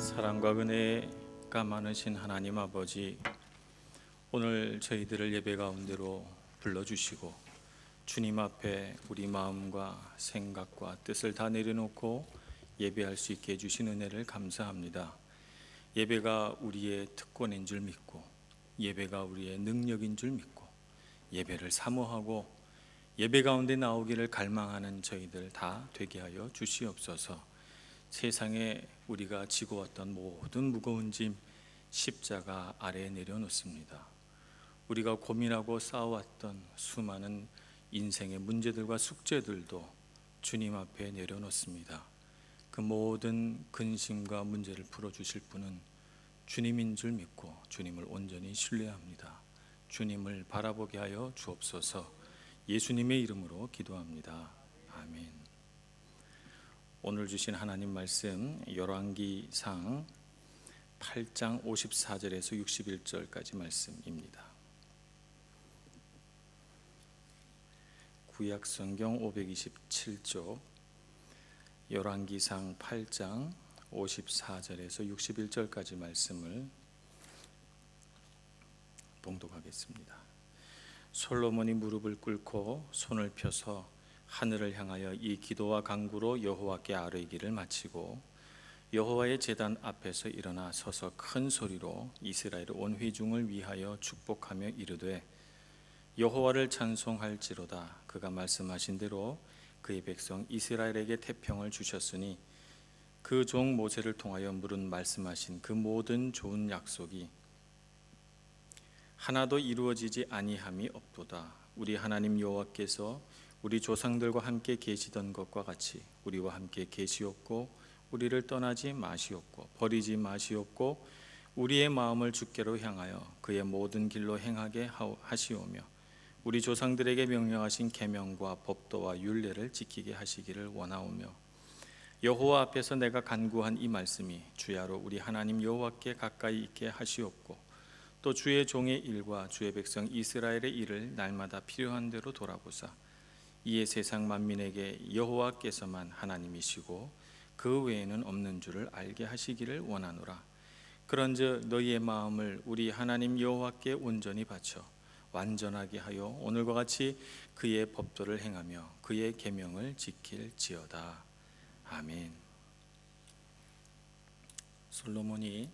사랑과 은혜가 많으신 하나님 아버지 오늘 저희들을 예배 가운데로 불러주시고 주님 앞에 우리 마음과 생각과 뜻을 다 내려놓고 예배할 수 있게 해주신 은혜를 감사합니다. 예배가 우리의 특권인 줄 믿고 예배가 우리의 능력인 줄 믿고 예배를 사모하고 예배 가운데 나오기를 갈망하는 저희들 다 되게 하여 주시옵소서. 세상에 우리가 지고 왔던 모든 무거운 짐 십자가 아래에 내려놓습니다. 우리가 고민하고 싸워왔던 수많은 인생의 문제들과 숙제들도 주님 앞에 내려놓습니다. 그 모든 근심과 문제를 풀어주실 분은 주님인 줄 믿고 주님을 온전히 신뢰합니다. 주님을 바라보게 하여 주옵소서 예수님의 이름으로 기도합니다. 아멘. 오늘 주신 하나님 말씀 열왕기상 8장 54절에서 61절까지 말씀입니다. 구약 성경 527조 열왕기상 8장 54절에서 61절까지 말씀을 봉독하겠습니다. 솔로몬이 무릎을 꿇고 손을 펴서 하늘을 향하여 이 기도와 간구로 여호와께 아뢰기를 마치고 여호와의 제단 앞에서 일어나 서서 큰 소리로 이스라엘 온 회중을 위하여 축복하며 이르되 여호와를 찬송할지로다. 그가 말씀하신 대로 그의 백성 이스라엘에게 태평을 주셨으니 그 종 모세를 통하여 물은 말씀하신 그 모든 좋은 약속이 하나도 이루어지지 아니함이 없도다. 우리 하나님 여호와께서 우리 조상들과 함께 계시던 것과 같이 우리와 함께 계시옵고 우리를 떠나지 마시옵고 버리지 마시옵고 우리의 마음을 주께로 향하여 그의 모든 길로 행하게 하시오며 우리 조상들에게 명령하신 계명과 법도와 율례를 지키게 하시기를 원하오며 여호와 앞에서 내가 간구한 이 말씀이 주야로 우리 하나님 여호와께 가까이 있게 하시옵고 또 주의 종의 일과 주의 백성 이스라엘의 일을 날마다 필요한 대로 돌아보사 이에 세상 만민에게 여호와께서만 하나님이시고 그 외에는 없는 줄을 알게 하시기를 원하노라. 그런즉 너희의 마음을 우리 하나님 여호와께 온전히 바쳐 완전하게 하여 오늘과 같이 그의 법도를 행하며 그의 계명을 지킬지어다. 아멘. 솔로몬이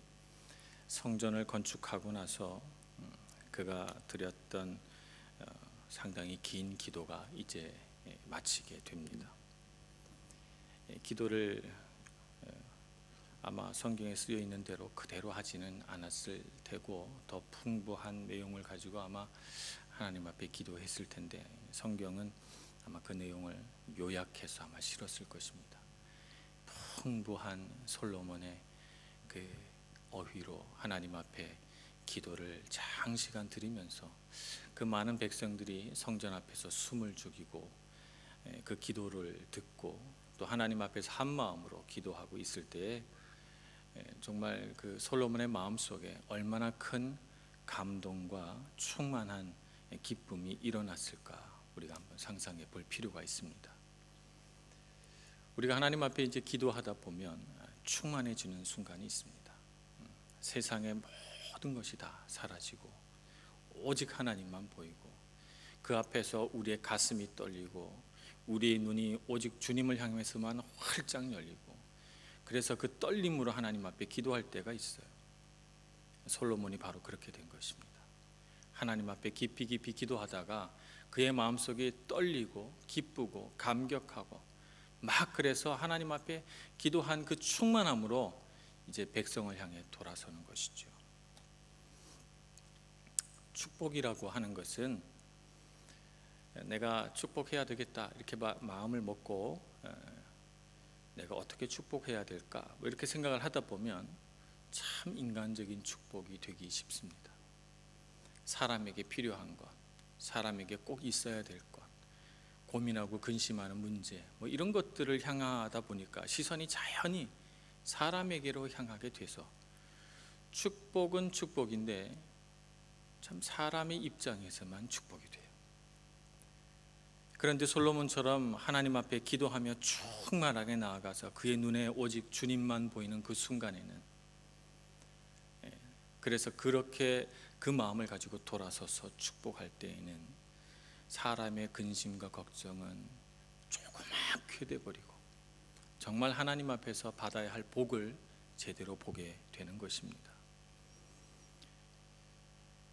성전을 건축하고 나서 음, 그가 드렸던 어, 상당히 긴 기도가 이제 마치게 됩니다. 기도를 아마 성경에 쓰여 있는 대로 그대로 하지는 않았을 테고 더 풍부한 내용을 가지고 아마 하나님 앞에 기도했을 텐데 성경은 아마 그 내용을 요약해서 아마 실었을 것입니다. 풍부한 솔로몬의 그 어휘로 하나님 앞에 기도를 장시간 드리면서 그 많은 백성들이 성전 앞에서 숨을 죽이고 그 기도를 듣고 또 하나님 앞에서 한 마음으로 기도하고 있을 때에 정말 그 솔로몬의 마음 속에 얼마나 큰 감동과 충만한 기쁨이 일어났을까 우리가 한번 상상해 볼 필요가 있습니다. 우리가 하나님 앞에 이제 기도하다 보면 충만해지는 순간이 있습니다. 음, 세상의 모든 것이 다 사라지고 오직 하나님만 보이고 그 앞에서 우리의 가슴이 떨리고 우리의 눈이 오직 주님을 향해서만 활짝 열리고 그래서 그 떨림으로 하나님 앞에 기도할 때가 있어요. 솔로몬이 바로 그렇게 된 것입니다. 하나님 앞에 깊이 깊이 기도하다가 그의 마음속이 떨리고 기쁘고 감격하고 막 그래서 하나님 앞에 기도한 그 충만함으로 이제 백성을 향해 돌아서는 것이죠. 축복이라고 하는 것은 내가 축복해야 되겠다 이렇게 마음을 먹고 내가 어떻게 축복해야 될까 뭐 이렇게 생각을 하다 보면 참 인간적인 축복이 되기 쉽습니다. 사람에게 필요한 것, 사람에게 꼭 있어야 될 것, 고민하고 근심하는 문제, 뭐 이런 것들을 향하다 보니까 시선이 자연히 사람에게로 향하게 돼서 축복은 축복인데 참 사람의 입장에서만 축복이 돼요. 그런데 솔로몬처럼 하나님 앞에 기도하며 충만하게 나아가서 그의 눈에 오직 주님만 보이는 그 순간에는 그래서 그렇게 그 마음을 가지고 돌아서서 축복할 때에는 사람의 근심과 걱정은 조그맣게 돼버리고 정말 하나님 앞에서 받아야 할 복을 제대로 보게 되는 것입니다.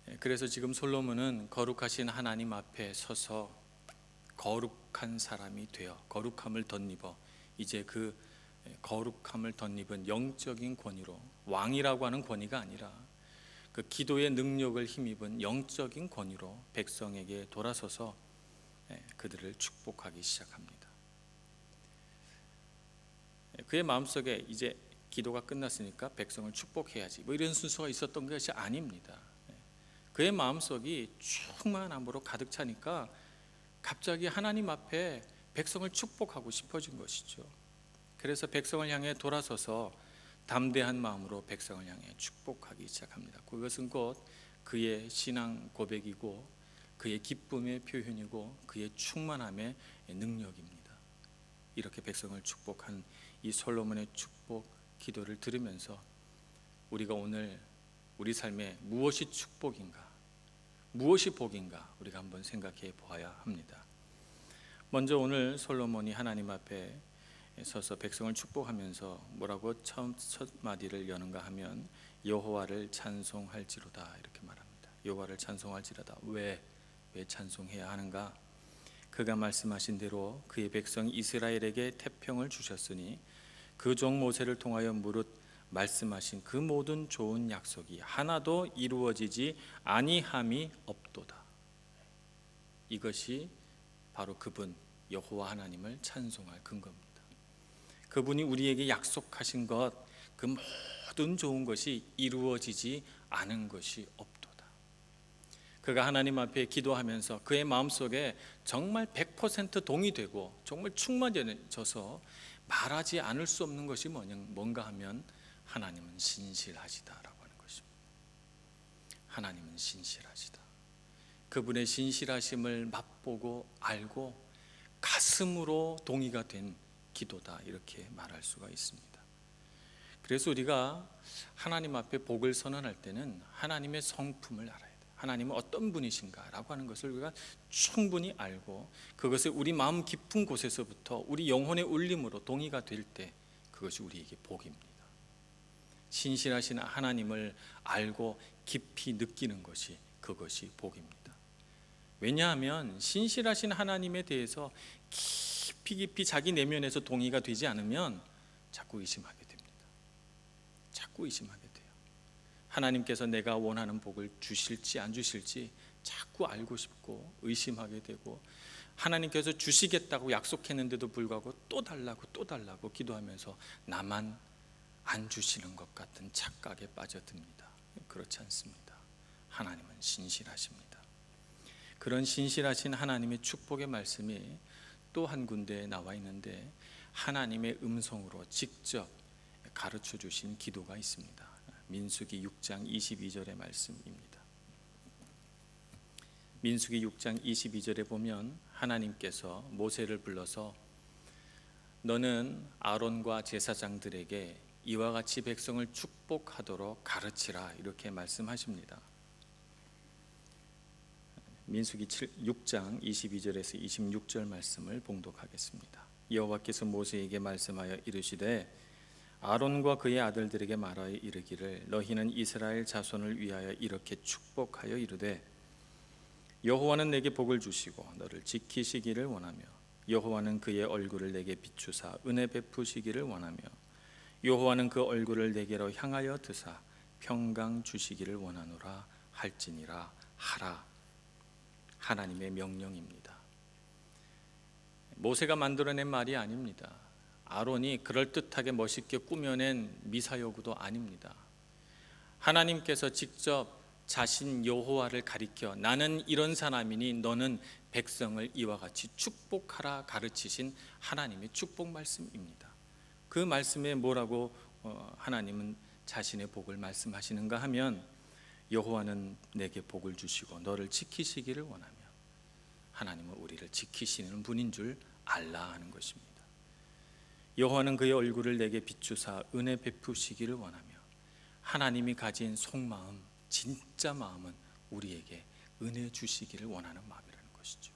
예, 그래서 지금 솔로몬은 거룩하신 하나님 앞에 서서 거룩한 사람이 되어 거룩함을 덧입어 이제 그 예, 거룩함을 덧입은 영적인 권위로 왕이라고 하는 권위가 아니라 그 기도의 능력을 힘입은 영적인 권위로 백성에게 돌아서서 예, 그들을 축복하기 시작합니다. 예, 그의 마음속에 이제 기도가 끝났으니까 백성을 축복해야지 뭐 이런 순서가 있었던 것이 아닙니다. 예, 그의 마음속이 충만함으로 가득 차니까 갑자기 하나님 앞에 백성을 축복하고 싶어진 것이죠. 그래서 백성을 향해 돌아서서 담대한 마음으로 백성을 향해 축복하기 시작합니다. 그것은 곧 그의 신앙 고백이고 그의 기쁨의 표현이고 그의 충만함의 능력입니다. 이렇게 백성을 축복한 이 솔로몬의 축복 기도를 들으면서 우리가 오늘 우리 삶에 무엇이 축복인가, 무엇이 복인가 우리가 한번 생각해 보아야 합니다. 먼저 오늘 솔로몬이 하나님 앞에 서서 백성을 축복하면서 뭐라고 처음 첫 마디를 여는가 하면 여호와를 찬송할지로다 이렇게 말합니다. 여호와를 찬송할지로다. 왜? 왜 찬송해야 하는가? 그가 말씀하신 대로 그의 백성 이스라엘에게 태평을 주셨으니 그 종 모세를 통하여 무릇 말씀하신 그 모든 좋은 약속이 하나도 이루어지지 아니함이 없도다. 이것이 바로 그분 여호와 하나님을 찬송할 근거입니다. 그분이 우리에게 약속하신 것, 그 모든 좋은 것이 이루어지지 않은 것이 없도다. 그가 하나님 앞에 기도하면서 그의 마음속에 정말 100% 동의되고 정말 충만해져서 말하지 않을 수 없는 것이 뭐냐, 뭔가 하면 하나님은 신실하시다라고 하는 것입니다. 하나님은 신실하시다. 그분의 신실하심을 맛보고 알고 가슴으로 동의가 된 기도다 이렇게 말할 수가 있습니다. 그래서 우리가 하나님 앞에 복을 선언할 때는 하나님의 성품을 알아야 돼. 하나님은 어떤 분이신가라고 하는 것을 우리가 충분히 알고 그것을 우리 마음 깊은 곳에서부터 우리 영혼의 울림으로 동의가 될 때 그것이 우리에게 복입니다. 신실하신 하나님을 알고 깊이 느끼는 것이 그것이 복입니다. 왜냐하면 신실하신 하나님에 대해서 깊이 깊이 자기 내면에서 동의가 되지 않으면 자꾸 의심하게 됩니다. 자꾸 의심하게 돼요. 하나님께서 내가 원하는 복을 주실지 안 주실지 자꾸 알고 싶고 의심하게 되고 하나님께서 주시겠다고 약속했는데도 불구하고 또 달라고 또 달라고 기도하면서 나만 안 주시는 것 같은 착각에 빠져듭니다. 그렇지 않습니다. 하나님은 신실하십니다. 그런 신실하신 하나님의 축복의 말씀이 또 한 군데에 나와 있는데 하나님의 음성으로 직접 가르쳐 주신 기도가 있습니다. 민수기 6장 22절의 말씀입니다. 민수기 6장 22절에 보면 하나님께서 모세를 불러서 너는 아론과 제사장들에게 이와 같이 백성을 축복하도록 가르치라 이렇게 말씀하십니다. 민수기 6장 22절에서 26절 말씀을 봉독하겠습니다. 여호와께서 모세에게 말씀하여 이르시되 아론과 그의 아들들에게 말하여 이르기를 너희는 이스라엘 자손을 위하여 이렇게 축복하여 이르되 여호와는 내게 복을 주시고 너를 지키시기를 원하며 여호와는 그의 얼굴을 내게 비추사 은혜 베푸시기를 원하며 여호와는 그 얼굴을 내게로 향하여 드사 평강 주시기를 원하노라 할지니라 하라 하나님의 명령입니다. 모세가 만들어낸 말이 아닙니다. 아론이 그럴듯하게 멋있게 꾸며낸 미사여구도 아닙니다. 하나님께서 직접 자신 여호와를 가리켜 나는 이런 사람이니 너는 백성을 이와 같이 축복하라 가르치신 하나님의 축복 말씀입니다. 그 말씀에 뭐라고 어, 하나님은 자신의 복을 말씀하시는가 하면 여호와는 내게 복을 주시고 너를 지키시기를 원하며 하나님은 우리를 지키시는 분인 줄 알라 하는 것입니다. 여호와는 그의 얼굴을 내게 비추사 은혜 베푸시기를 원하며 하나님이 가진 속마음 진짜 마음은 우리에게 은혜 주시기를 원하는 마음이라는 것이죠.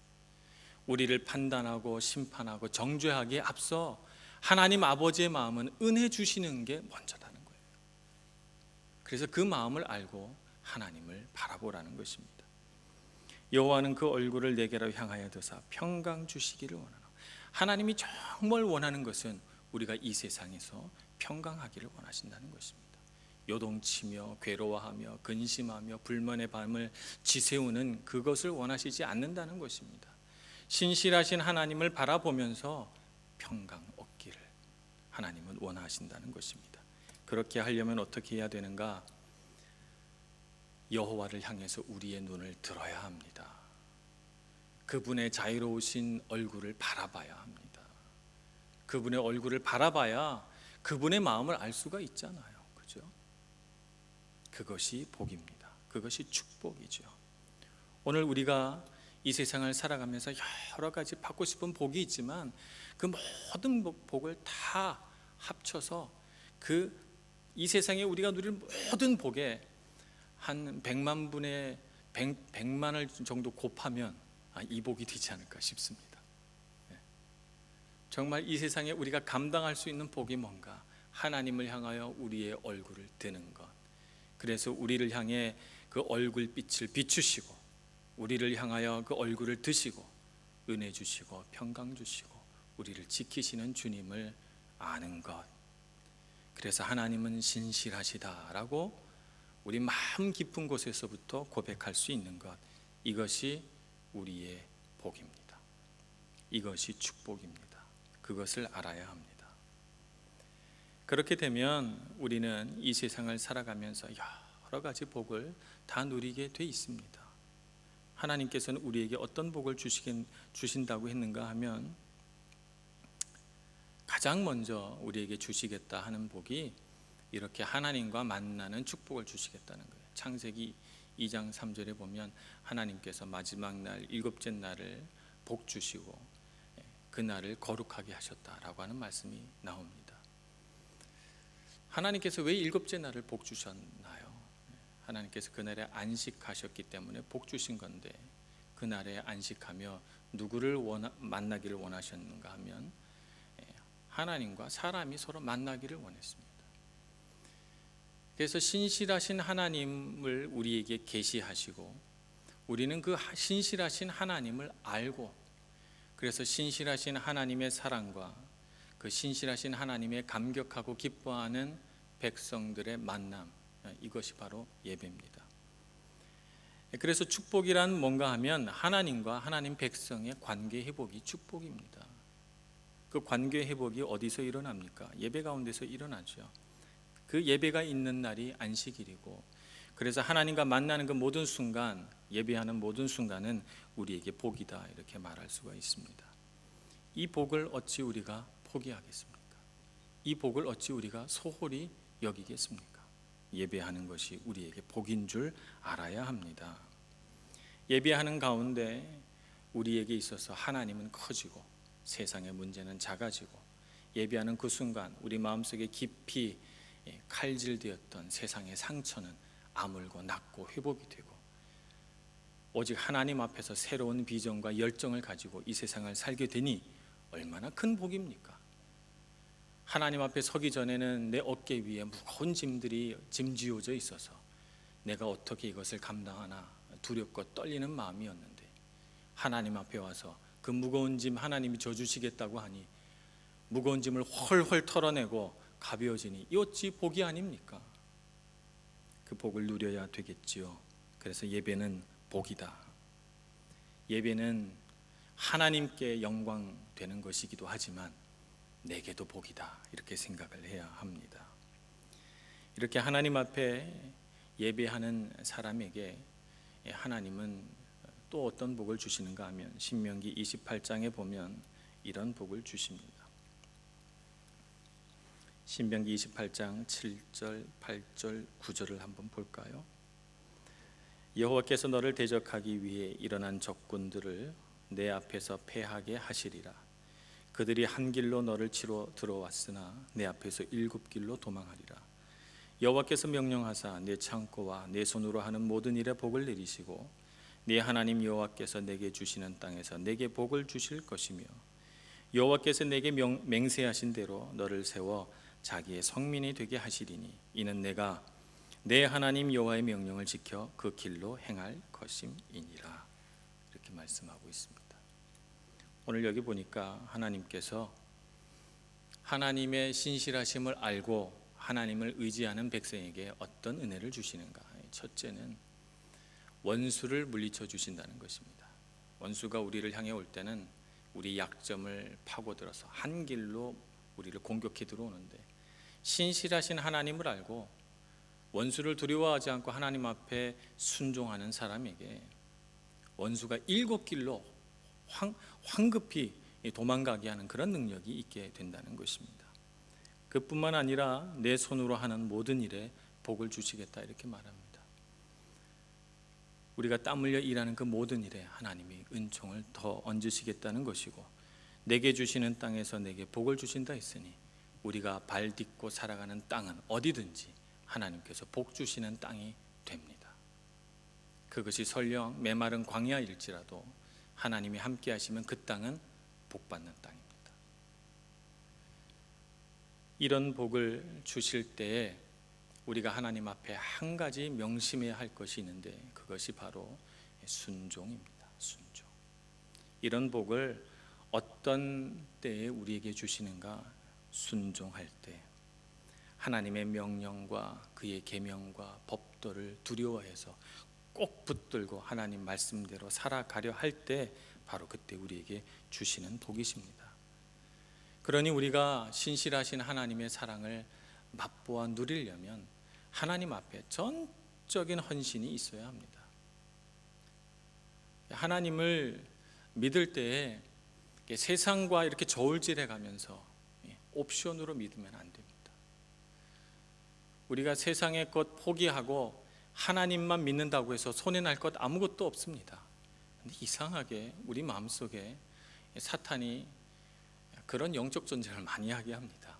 우리를 판단하고 심판하고 정죄하기에 앞서 하나님 아버지의 마음은 은혜 주시는 게 먼저라는 거예요. 그래서 그 마음을 알고 하나님을 바라보라는 것입니다. 여호와는 그 얼굴을 내게로 향하여 드사 평강 주시기를 원하노. 하나님이 정말 원하는 것은 우리가 이 세상에서 평강하기를 원하신다는 것입니다. 요동치며 괴로워하며 근심하며 불만의 밤을 지새우는 그것을 원하시지 않는다는 것입니다. 신실하신 하나님을 바라보면서 평강 하나님은 원하신다는 것입니다. 그렇게 하려면 어떻게 해야 되는가? 여호와를 향해서 우리의 눈을 들어야 합니다. 그분의 자유로우신 얼굴을 바라봐야 합니다. 그분의 얼굴을 바라봐야 그분의 마음을 알 수가 있잖아요. 그죠? 그것이 복입니다. 그것이 축복이죠. 오늘 우리가 이 세상을 살아가면서 여러 가지 받고 싶은 복이 있지만 그 모든 복을 다 합쳐서 그 이 세상에 우리가 누릴 모든 복에 한 100만 분의 100, 100만을 정도 곱하면 아, 이 복이 되지 않을까 싶습니다. 네. 정말 이 세상에 우리가 감당할 수 있는 복이 뭔가? 하나님을 향하여 우리의 얼굴을 드는 것. 그래서 우리를 향해 그 얼굴 빛을 비추시고 우리를 향하여 그 얼굴을 드시고 은혜 주시고 평강 주시고 우리를 지키시는 주님을 아는 것. 그래서 하나님은 신실하시다라고 우리 마음 깊은 곳에서부터 고백할 수 있는 것. 이것이 우리의 복입니다. 이것이 축복입니다. 그것을 알아야 합니다. 그렇게 되면 우리는 이 세상을 살아가면서 여러 가지 복을 다 누리게 돼 있습니다. 하나님께서는 우리에게 어떤 복을 주시긴 주신다고 했는가 하면 가장 먼저 우리에게 주시겠다 하는 복이 이렇게 하나님과 만나는 축복을 주시겠다는 거예요. 창세기 2장 3절에 보면 하나님께서 마지막 날 일곱째 날을 복 주시고 예, 그 날을 거룩하게 하셨다라고 하는 말씀이 나옵니다. 하나님께서 왜 일곱째 날을 복 주셨나요? 예, 하나님께서 그 날에 안식하셨기 때문에 복 주신 건데 그 날에 안식하며 누구를 원하, 만나기를 원하셨는가 하면 예, 하나님과 사람이 서로 만나기를 원했습니다. 그래서 신실하신 하나님을 우리에게 계시하시고 우리는 그 신실하신 하나님을 알고 그래서 신실하신 하나님의 사랑과 그 신실하신 하나님의 감격하고 기뻐하는 백성들의 만남 이것이 바로 예배입니다. 그래서 축복이란 뭔가 하면 하나님과 하나님 백성의 관계 회복이 축복입니다. 그 관계 회복이 어디서 일어납니까? 예배 가운데서 일어나죠. 그 예배가 있는 날이 안식일이고 그래서 하나님과 만나는 그 모든 순간 예배하는 모든 순간은 우리에게 복이다 이렇게 말할 수가 있습니다. 이 복을 어찌 우리가 포기하겠습니까? 이 복을 어찌 우리가 소홀히 여기겠습니까? 예배하는 것이 우리에게 복인 줄 알아야 합니다. 예배하는 가운데 우리에게 있어서 하나님은 커지고 세상의 문제는 작아지고 예배하는 그 순간 우리 마음속에 깊이 예, 칼질되었던 세상의 상처는 아물고 낫고 회복이 되고 오직 하나님 앞에서 새로운 비전과 열정을 가지고 이 세상을 살게 되니 얼마나 큰 복입니까? 하나님 앞에 서기 전에는 내 어깨 위에 무거운 짐들이 짐지어져 있어서 내가 어떻게 이것을 감당하나 두렵고 떨리는 마음이었는데 하나님 앞에 와서 그 무거운 짐 하나님이 져주시겠다고 하니 무거운 짐을 헐헐 털어내고 가벼워지니 이 어찌 복이 아닙니까? 그 복을 누려야 되겠지요. 그래서 예배는 복이다. 예배는 하나님께 영광 되는 것이기도 하지만 내게도 복이다. 이렇게 생각을 해야 합니다. 이렇게 하나님 앞에 예배하는 사람에게 하나님은 또 어떤 복을 주시는가 하면 신명기 28장에 보면 이런 복을 주십니다. 신명기 28장 7절, 8절, 9절을 한번 볼까요? 여호와께서 너를 대적하기 위해 일어난 적군들을 내 앞에서 패하게 하시리라. 그들이 한 길로 너를 치러 들어왔으나 내 앞에서 일곱 길로 도망하리라. 여호와께서 명령하사 내 창고와 내 손으로 하는 모든 일에 복을 내리시고 네 하나님 여호와께서 내게 주시는 땅에서 내게 복을 주실 것이며 여호와께서 내게 명, 맹세하신 대로 너를 세워 자기의 성민이 되게 하시리니 이는 내가 내 하나님 여호와의 명령을 지켜 그 길로 행할 것임이니라 이렇게 말씀하고 있습니다. 오늘 여기 보니까 하나님께서 하나님의 신실하심을 알고 하나님을 의지하는 백성에게 어떤 은혜를 주시는가? 첫째는 원수를 물리쳐 주신다는 것입니다. 원수가 우리를 향해 올 때는 우리 약점을 파고들어서 한 길로 우리를 공격해 들어오는데 신실하신 하나님을 알고 원수를 두려워하지 않고 하나님 앞에 순종하는 사람에게 원수가 일곱 길로 황, 황급히 도망가게 하는 그런 능력이 있게 된다는 것입니다. 그뿐만 아니라 내 손으로 하는 모든 일에 복을 주시겠다 이렇게 말합니다. 우리가 땀 흘려 일하는 그 모든 일에 하나님이 은총을 더 얹으시겠다는 것이고 내게 주시는 땅에서 내게 복을 주신다 했으니 우리가 발 딛고 살아가는 땅은 어디든지 하나님께서 복 주시는 땅이 됩니다. 그것이 설령 메마른 광야일지라도 하나님이 함께 하시면 그 땅은 복 받는 땅입니다. 이런 복을 주실 때에 우리가 하나님 앞에 한 가지 명심해야 할 것이 있는데 그것이 바로 순종입니다. 순종. 이런 복을 어떤 때에 우리에게 주시는가? 순종할 때. 하나님의 명령과 그의 계명과 법도를 두려워해서 꼭 붙들고 하나님 말씀대로 살아가려 할 때 바로 그때 우리에게 주시는 복이십니다. 그러니 우리가 신실하신 하나님의 사랑을 맛보아 누리려면 하나님 앞에 전적인 헌신이 있어야 합니다. 하나님을 믿을 때에 세상과 이렇게 저울질해 가면서 옵션으로 믿으면 안 됩니다. 우리가 세상의 것 포기하고 하나님만 믿는다고 해서 손해 날 것 아무것도 없습니다. 근데 이상하게 우리 마음속에 사탄이 그런 영적 전쟁을 많이 하게 합니다.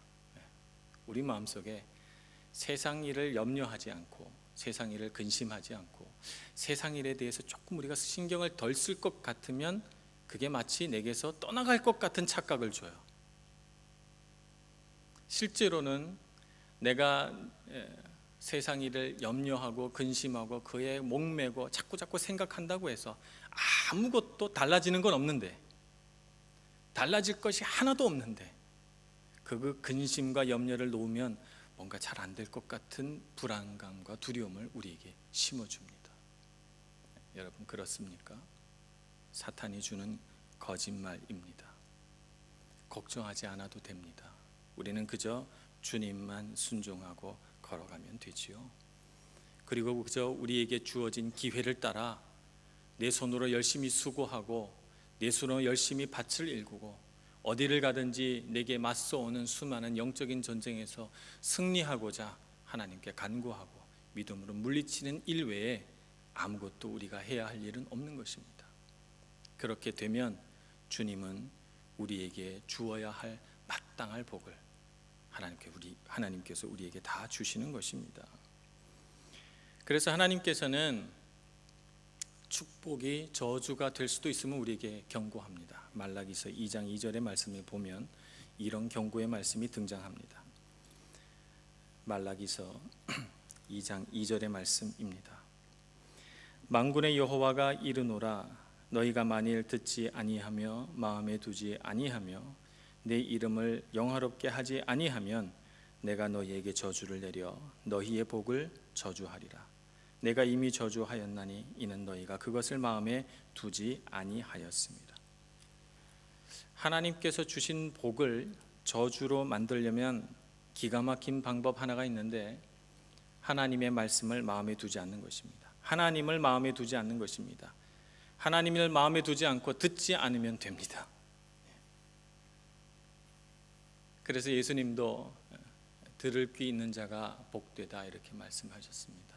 우리 마음속에 세상 일을 염려하지 않고 세상 일을 근심하지 않고 세상 일에 대해서 조금 우리가 신경을 덜 쓸 것 같으면 그게 마치 내게서 떠나갈 것 같은 착각을 줘요. 실제로는 내가 세상 일을 염려하고 근심하고 그에 목매고 자꾸 자꾸 생각한다고 해서 아무것도 달라지는 건 없는데 달라질 것이 하나도 없는데 그 근심과 염려를 놓으면 뭔가 잘 안 될 것 같은 불안감과 두려움을 우리에게 심어줍니다. 여러분 그렇습니까? 사탄이 주는 거짓말입니다. 걱정하지 않아도 됩니다. 우리는 그저 주님만 순종하고 걸어가면 되지요. 그리고 그저 우리에게 주어진 기회를 따라 내 손으로 열심히 수고하고 내 손으로 열심히 밭을 일구고 어디를 가든지 내게 맞서오는 수많은 영적인 전쟁에서 승리하고자 하나님께 간구하고 믿음으로 물리치는 일 외에 아무것도 우리가 해야 할 일은 없는 것입니다. 그렇게 되면 주님은 우리에게 주어야 할 마땅할 복을 하나님께 우리 하나님께서 우리에게 다 주시는 것입니다. 그래서 하나님께서는 축복이 저주가 될 수도 있으면 우리에게 경고합니다. 말라기서 2장 2절의 말씀을 보면 이런 경고의 말씀이 등장합니다. 말라기서 2장 2절의 말씀입니다. 만군의 여호와가 이르노라 너희가 만일 듣지 아니하며 마음에 두지 아니하며 내 이름을 영화롭게 하지 아니하면 내가 너희에게 저주를 내려 너희의 복을 저주하리라. 내가 이미 저주하였나니 이는 너희가 그것을 마음에 두지 아니하였습니다. 하나님께서 주신 복을 저주로 만들려면 기가 막힌 방법 하나가 있는데 하나님의 말씀을 마음에 두지 않는 것입니다. 하나님을 마음에 두지 않는 것입니다. 하나님을 마음에 두지 않고 듣지 않으면 됩니다. 그래서 예수님도 들을 귀 있는 자가 복되다 이렇게 말씀하셨습니다.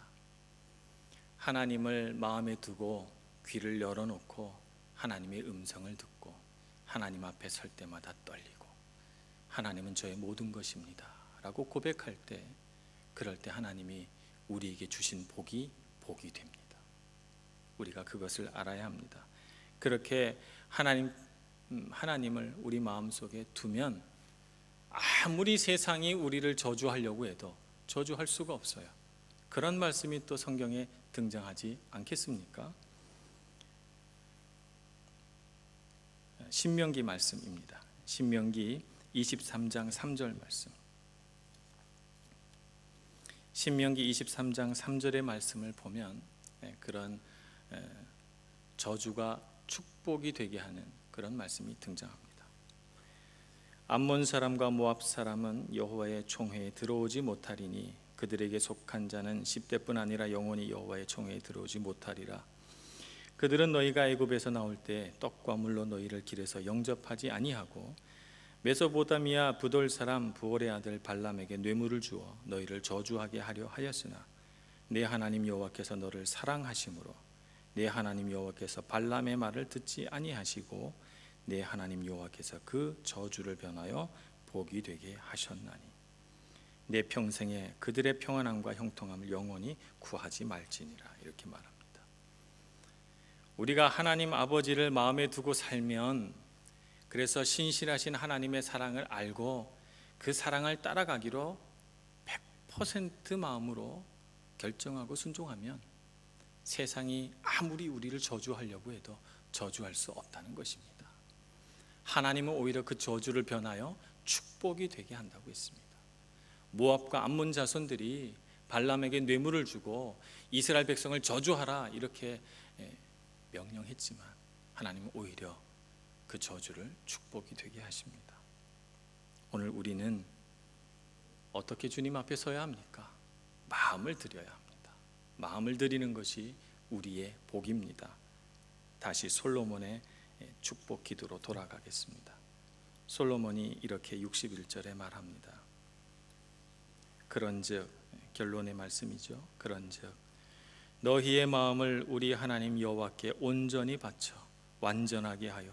하나님을 마음에 두고 귀를 열어놓고 하나님의 음성을 듣고 하나님 앞에 설 때마다 떨리고 하나님은 저의 모든 것입니다. 라고 고백할 때 그럴 때 하나님이 우리에게 주신 복이 복이 됩니다. 우리가 그것을 알아야 합니다. 그렇게 하나님 음, 하나님을 우리 마음속에 두면 아무리 세상이 우리를 저주하려고 해도 저주할 수가 없어요. 그런 말씀이 또 성경에 등장하지 않겠습니까? 신명기 말씀입니다. 신명기 23장 3절 말씀. 신명기 23장 3절의 말씀을 보면 예, 그런 에, 저주가 축복이 되게 하는 그런 말씀이 등장합니다. 암몬 사람과 모압 사람은 여호와의 총회에 들어오지 못하리니 그들에게 속한 자는 10대뿐 아니라 영원히 여호와의 총회에 들어오지 못하리라. 그들은 너희가 애굽에서 나올 때 떡과 물로 너희를 길에서 영접하지 아니하고 메소보다미아 부돌 사람 부올의 아들 발람에게 뇌물을 주어 너희를 저주하게 하려 하였으나 내 하나님 여호와께서 너를 사랑하심으로 내 하나님 여호와께서 발람의 말을 듣지 아니하시고 내 하나님 여호와께서 그 저주를 변하여 복이 되게 하셨나니 내 평생에 그들의 평안함과 형통함을 영원히 구하지 말지니라 이렇게 말합니다. 우리가 하나님 아버지를 마음에 두고 살면 그래서 신실하신 하나님의 사랑을 알고 그 사랑을 따라가기로 100% 마음으로 결정하고 순종하면 세상이 아무리 우리를 저주하려고 해도 저주할 수 없다는 것입니다. 하나님은 오히려 그 저주를 변하여 축복이 되게 한다고 했습니다. 모압과 암몬 자손들이 발람에게 뇌물을 주고 이스라엘 백성을 저주하라 이렇게 예, 명령했지만 하나님은 오히려 그 저주를 축복이 되게 하십니다. 오늘 우리는 어떻게 주님 앞에 서야 합니까? 마음을 드려야 합니다. 마음을 드리는 것이 우리의 복입니다. 다시 솔로몬의 축복 기도로 돌아가겠습니다. 솔로몬이 이렇게 61절에 말합니다. 그런즉 결론의 말씀이죠. 그런즉 너희의 마음을 우리 하나님 여호와께 온전히 바쳐 완전하게 하여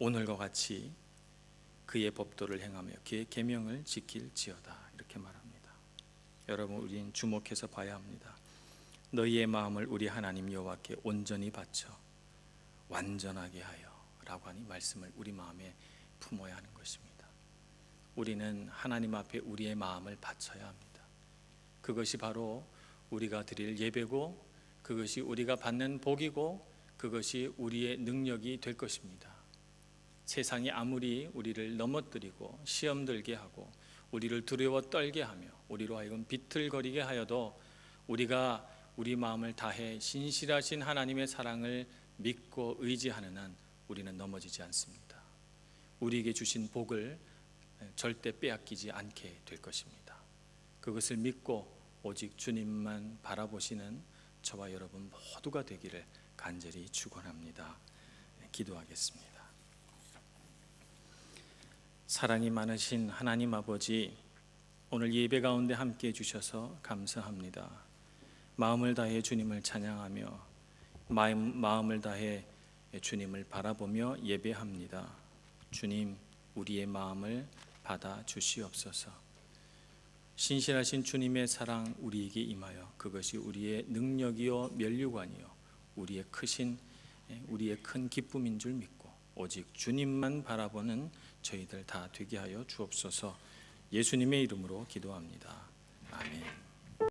오늘과 같이 그의 법도를 행하며 그의 계명을 지킬지어다 이렇게 말합니다. 여러분 우리는 주목해서 봐야 합니다. 너희의 마음을 우리 하나님 여호와께 온전히 바쳐 완전하게 하여라고 하니 말씀을 우리 마음에 품어야 하는 것입니다. 우리는 하나님 앞에 우리의 마음을 바쳐야 합니다. 그것이 바로 우리가 드릴 예배고 그것이 우리가 받는 복이고 그것이 우리의 능력이 될 것입니다. 세상이 아무리 우리를 넘어뜨리고 시험 들게 하고 우리를 두려워 떨게 하며 우리로 하여금 비틀거리게 하여도 우리가 우리 마음을 다해 신실하신 하나님의 사랑을 믿고 의지하는 한 우리는 넘어지지 않습니다. 우리에게 주신 복을 절대 빼앗기지 않게 될 것입니다. 그것을 믿고 오직 주님만 바라보시는 저와 여러분 모두가 되기를 간절히 축원합니다. 기도하겠습니다. 사랑이 많으신 하나님 아버지 오늘 예배 가운데 함께 해 주셔서 감사합니다. 마음을 다해 주님을 찬양하며 마음, 마음을 다해 주님을 바라보며 예배합니다. 주님 우리의 마음을 받아 주시옵소서. 신실하신 주님의 사랑 우리에게 임하여 그것이 우리의 능력이요 면류관이요 우리의 크신 우리의 큰 기쁨인 줄 믿고 오직 주님만 바라보는 저희들 다 되게 하여 주옵소서. 예수님의 이름으로 기도합니다. 아멘.